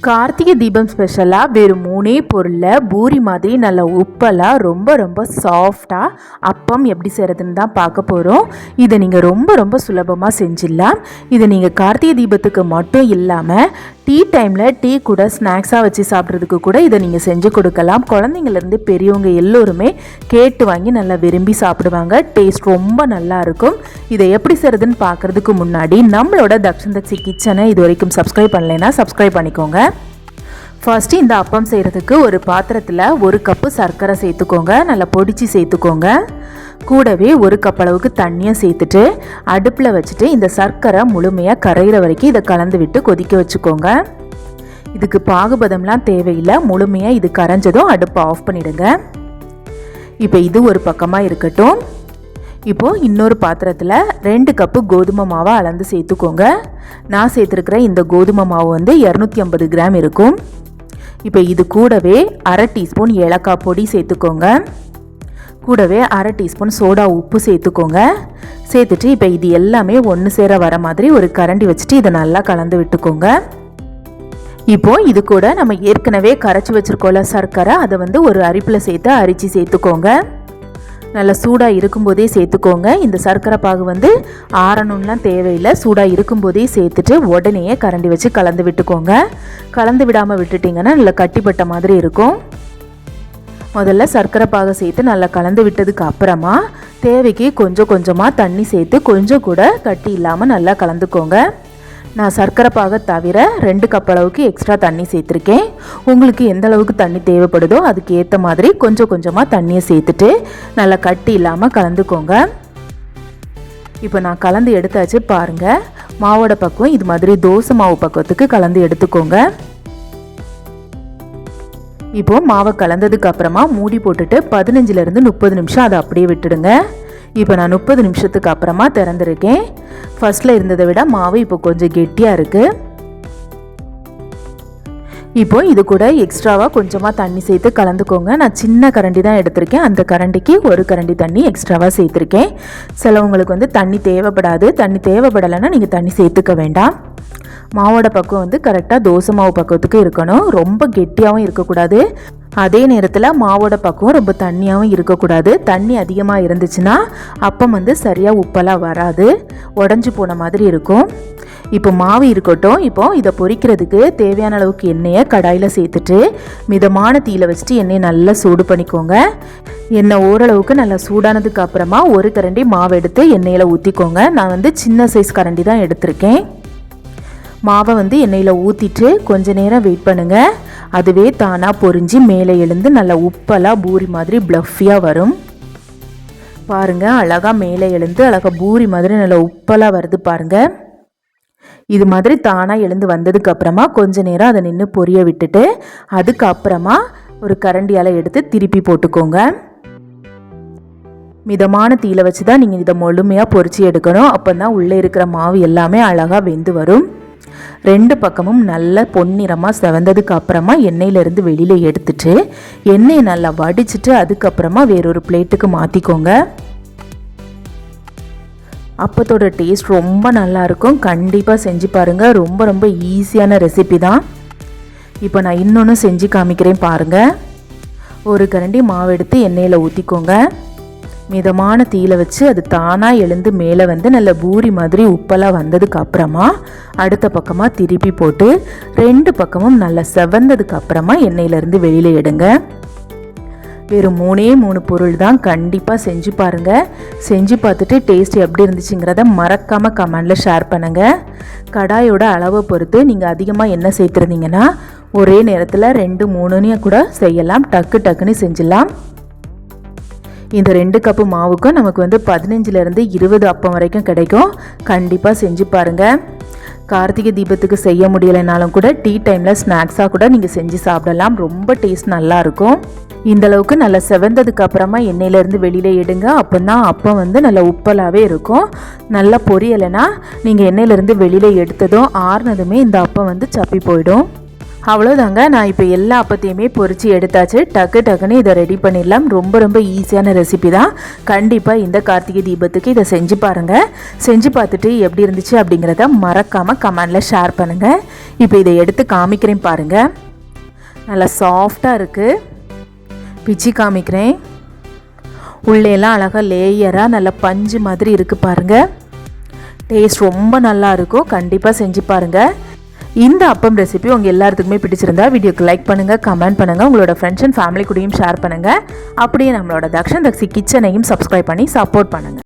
கார்த்திகை தீபம் ஸ்பெஷலாக வெறும் மூணே பொருளில் பூரி மாதிரி நல்ல உப்பெல்லாம் ரொம்ப ரொம்ப சாஃப்டாக அப்பம் எப்படி செய்கிறதுன்னு தான் பார்க்க போகிறோம் இதை நீங்கள் ரொம்ப ரொம்ப சுலபமாக செஞ்சிடலாம். இதை நீங்கள் கார்த்திகை தீபத்துக்கு மட்டும் இல்லாமல் டீ டைமில் டீ கூட ஸ்நாக்ஸாக வச்சு சாப்பிட்றதுக்கு கூட இதை நீங்கள் செஞ்சு கொடுக்கலாம். குழந்தைங்கள்லேருந்து பெரியவங்க எல்லோருமே கேட்டு வாங்கி நல்லா விரும்பி சாப்பிடுவாங்க. டேஸ்ட் ரொம்ப நல்லா இருக்கும். இதை எப்படி செய்கிறதுன்னு பார்க்குறதுக்கு முன்னாடி நம்மளோட தக்ஷன் தக்ஷி கிச்சனை இது வரைக்கும் சப்ஸ்கிரைப் பண்ணலைன்னா சப்ஸ்கிரைப் பண்ணிக்கோங்க. ஃபஸ்ட்டு இந்த அப்பம் செய்கிறதுக்கு ஒரு பாத்திரத்தில் ஒரு கப்பு சர்க்கரை சேர்த்துக்கோங்க. நல்லா பொடிச்சு சேர்த்துக்கோங்க. கூடவே ஒரு கப் அளவுக்கு தண்ணியை சேர்த்துட்டு அடுப்பில் வச்சுட்டு இந்த சர்க்கரை முழுமையாக கரையிற வரைக்கும் இதை கலந்து விட்டு கொதிக்க வச்சுக்கோங்க. இதுக்கு பாகுபதம்லாம் தேவையில்லை. முழுமையாக இது கரைஞ்சதும் அடுப்பை ஆஃப் பண்ணிடுங்க. இப்போ இது ஒரு பக்கமாக இருக்கட்டும். இப்போது இன்னொரு பாத்திரத்தில் ரெண்டு கப்பு கோதுமை மாவை அளந்து சேர்த்துக்கோங்க. நான் சேர்த்துருக்கிற இந்த கோதுமை மாவு வந்து இரநூத்தி ஐம்பது கிராம் இருக்கும். இப்போ இது கூடவே அரை டீஸ்பூன் ஏலக்காய் பொடி சேர்த்துக்கோங்க. கூடவே அரை டீஸ்பூன் சோடா உப்பு சேர்த்துக்கோங்க. சேர்த்துட்டு இப்போ இது எல்லாமே ஒன்று சேர வர மாதிரி ஒரு கரண்டி வச்சுட்டு இதை நல்லா கலந்து விட்டுக்கோங்க. இப்போ இது கூட நம்ம ஏற்கனவே கரைச்சி வச்சுருக்கோம்ல சர்க்கரை அதை வந்து ஒரு அரிப்பில் சேர்த்து அரிச்சு சேர்த்துக்கோங்க. நல்லா சூடாக இருக்கும்போதே சேர்த்துக்கோங்க. இந்த சர்க்கரை பாகு வந்து ஆறணும்லாம் தேவையில்லை. சூடாக இருக்கும்போதே சேர்த்துட்டு உடனேயே கரண்டி வச்சு கலந்து விட்டுக்கோங்க. கலந்து விடாமல் விட்டுட்டிங்கன்னா நல்லா கட்டிப்பட்ட மாதிரி இருக்கும். முதல்ல சர்க்கரை பாக சேர்த்து நல்லா கலந்து விட்டதுக்கு அப்புறமா தேவைக்கு கொஞ்சம் கொஞ்சமாக தண்ணி சேர்த்து கொஞ்சம் கூட கட்டி இல்லாமல் நல்லா கலந்துக்கோங்க. நான் சர்க்கரை பாக தவிர ரெண்டு கப் அளவுக்கு எக்ஸ்ட்ரா தண்ணி சேர்த்துருக்கேன். உங்களுக்கு எந்த அளவுக்கு தண்ணி தேவைப்படுதோ அதுக்கு ஏற்ற மாதிரி கொஞ்சம் கொஞ்சமாக தண்ணியை சேர்த்துட்டு நல்லா கட்டி இல்லாமல் கலந்துக்கோங்க. இப்போ நான் கலந்து எடுத்தாச்சு பாருங்கள் மாவோட பக்கம் இது மாதிரி தோசை மாவு பக்கத்துக்கு கலந்து எடுத்துக்கோங்க. இப்போ மாவை கலந்ததுக்கு அப்புறமா மூடி போட்டுட்டு பதினஞ்சுலேருந்து முப்பது நிமிஷம் அதை அப்படியே விட்டுடுங்க. இப்போ நான் முப்பது நிமிஷத்துக்கு அப்புறமா திறந்துருக்கேன். ஃபஸ்ட்டில் இருந்ததை விட மாவு இப்போ கொஞ்சம் கெட்டியாக இருக்குது இப்போ இது கூட எக்ஸ்ட்ராவாக கொஞ்சமாக தண்ணி சேர்த்து கலந்துக்கோங்க. நான் சின்ன கரண்டி தான் எடுத்திருக்கேன். அந்த கரண்டிக்கு ஒரு கரண்டி தண்ணி எக்ஸ்ட்ராவாக சேர்த்துருக்கேன். சிலவங்களுக்கு வந்து தண்ணி தேவைப்படாது. தண்ணி தேவைப்படலைன்னா நீங்கள் தண்ணி சேர்த்துக்க வேண்டாம். மாவோட பக்கம் வந்து கரெக்டாக தோசை மாவு பக்கத்துக்கு இருக்கணும். ரொம்ப கெட்டியாகவும் இருக்கக்கூடாது. அதே நேரத்தில் மாவோட பக்குவம் ரொம்ப தண்ணியாகவும் இருக்கக்கூடாது. தண்ணி அதிகமாக இருந்துச்சுன்னா அப்பம் வந்து சரியாக உப்பெல்லாம் வராது. உடஞ்சி போன மாதிரி இருக்கும். இப்போ மாவு இருக்கட்டும். இப்போ இதை பொரிக்கிறதுக்கு தேவையான அளவுக்கு எண்ணெயை கடாயில் சேர்த்துட்டு மிதமான தீயில் வச்சுட்டு எண்ணெயை நல்லா சூடு பண்ணிக்கோங்க. எண்ணெய் ஓரளவுக்கு நல்லா சூடானதுக்கு அப்புறமா ஒரு கரண்டி மாவு எடுத்து எண்ணெயில் ஊற்றிக்கோங்க நான் வந்து சின்ன சைஸ் கரண்டி தான் எடுத்திருக்கேன். மாவை வந்து எண்ணெயில் ஊற்றிட்டு கொஞ்ச நேரம் வெயிட் பண்ணுங்கள் அதுவே தானாக பொறிஞ்சு மேலே எழுந்து நல்லா உப்பெல்லாம் பூரி மாதிரி ப்ளஃபியாக வரும். பாருங்கள் அழகாக மேலே எழுந்து அழகாக பூரி மாதிரி நல்லா உப்பெல்லாம் வருது பாருங்கள் இது மாதிரி தானாக எழுந்து வந்ததுக்கப்புறமா கொஞ்ச நேரம் அதை நின்று பொரிய விட்டுட்டு அதுக்கப்புறமா ஒரு கரண்டியால் எடுத்து திருப்பி போட்டுக்கோங்க. மிதமான தீயில வச்சு தான் நீங்கள் இதை முழுமையாக பொரிச்சு எடுக்கணும். அப்போ தான் உள்ளே இருக்கிற மாவு எல்லாமே அழகாக வெந்து வரும். ரெண்டு பக்கமும் நல்ல பொன்னிறமாக செவந்ததுக்கு அப்புறமா எண்ணெயிலேருந்து வெளியில் எடுத்துட்டு எண்ணெயை நல்லா வடிச்சிட்டு அதுக்கப்புறமா வேறொரு பிளேட்டுக்கு மாற்றிக்கோங்க அப்பத்தோட டேஸ்ட் ரொம்ப நல்லா இருக்கும். கண்டிப்பாக செஞ்சு பாருங்கள் ரொம்ப ரொம்ப ஈஸியான ரெசிபி தான். இப்போ நான் இன்னொன்று செஞ்சு காமிக்கிறேன் பாருங்கள் ஒரு கரண்டி மாவு எடுத்து எண்ணெயில் ஊற்றிக்கோங்க மிதமான தீயில வச்சு அது தானாக எழுந்து மேலே வந்து நல்ல பூரி மாதிரி உப்பெல்லாம் வந்ததுக்கு அப்புறமா அடுத்த பக்கமாக திருப்பி போட்டு ரெண்டு பக்கமும் நல்லா செவந்ததுக்கு அப்புறமா எண்ணெயிலேருந்து வெளியில் எடுங்க. வெறும் மூணே மூணு பொருள் தான் கண்டிப்பாக செஞ்சு பாருங்கள் செஞ்சு பார்த்துட்டு டேஸ்ட் எப்படி இருந்துச்சுங்கிறத மறக்காமல் கமெண்டில் ஷேர் பண்ணுங்கள் கடாயோட அளவை பொறுத்து நீங்கள் அதிகமாக என்ன சேர்த்துருந்தீங்கன்னா ஒரே நேரத்தில் ரெண்டு மூணுன்னு கூட செய்யலாம். டக்கு டக்குன்னு செஞ்சிடலாம். இந்த ரெண்டு கப்பு மாவுக்கும் நமக்கு வந்து பதினஞ்சுலேருந்து இருபது அப்பம் வரைக்கும் கிடைக்கும். கண்டிப்பாக செஞ்சு பாருங்கள் கார்த்திகை தீபத்துக்கு செய்ய முடியலைனாலும் கூட டீ டைமில் ஸ்நாக்ஸாக கூட நீங்கள் செஞ்சு சாப்பிடலாம். ரொம்ப டேஸ்ட் நல்லாயிருக்கும் இந்த அளவுக்கு நல்லா செவந்ததுக்கு அப்புறமா எண்ணெயிலேருந்து வெளியில் எடுங்க. அப்போ தான் அப்பம் வந்து நல்லா உப்பலாகவே இருக்கும். நல்லா பொரியலைன்னா நீங்கள் எண்ணெயிலேருந்து வெளியில் எடுத்ததும் ஆறுனதுமே இந்த அப்பம் வந்து சப்பி போயிடும். அவ்வளோதாங்க நான் இப்போ எல்லா அப்பத்தையுமே பொறிச்சு எடுத்தாச்சு. டக்கு டக்குன்னு இதை ரெடி பண்ணிடலாம். ரொம்ப ரொம்ப ஈஸியான ரெசிபி தான். கண்டிப்பாக இந்த கார்த்திகை தீபத்துக்கு இதை செஞ்சு பாருங்கள் செஞ்சு பார்த்துட்டு எப்படி இருந்துச்சு அப்படிங்கிறத மறக்காமல் கமெண்டில் ஷேர் பண்ணுங்கள் இப்போ இதை எடுத்து காமிக்கிறேன் பாருங்கள் நல்லா சாஃப்டாக இருக்குது பிச்சு காமிக்கிறேன். உள்ளேலாம் அழகாக லேயராக நல்ல பஞ்சு மாதிரி இருக்குது பாருங்கள் டேஸ்ட் ரொம்ப நல்லா இருக்கும். கண்டிப்பாக செஞ்சு பாருங்கள் இந்த அப்பம் ரெசிபி உங்கள் எல்லாத்துக்குமே பிடிச்சிருந்தா வீடியோக்கு லைக் பண்ணுங்கள் கமெண்ட் பண்ணுங்கள் உங்களோட ஃப்ரெண்ட்ஸ் அண்ட் ஃபேமிலி கூடயும் ஷேர் பண்ணுங்கள் அப்படியே நம்மளோட தக்ஷன் தக்ஷி கிச்சனையும் சப்ஸ்கிரைப் பண்ணி சப்போர்ட் பண்ணுங்கள்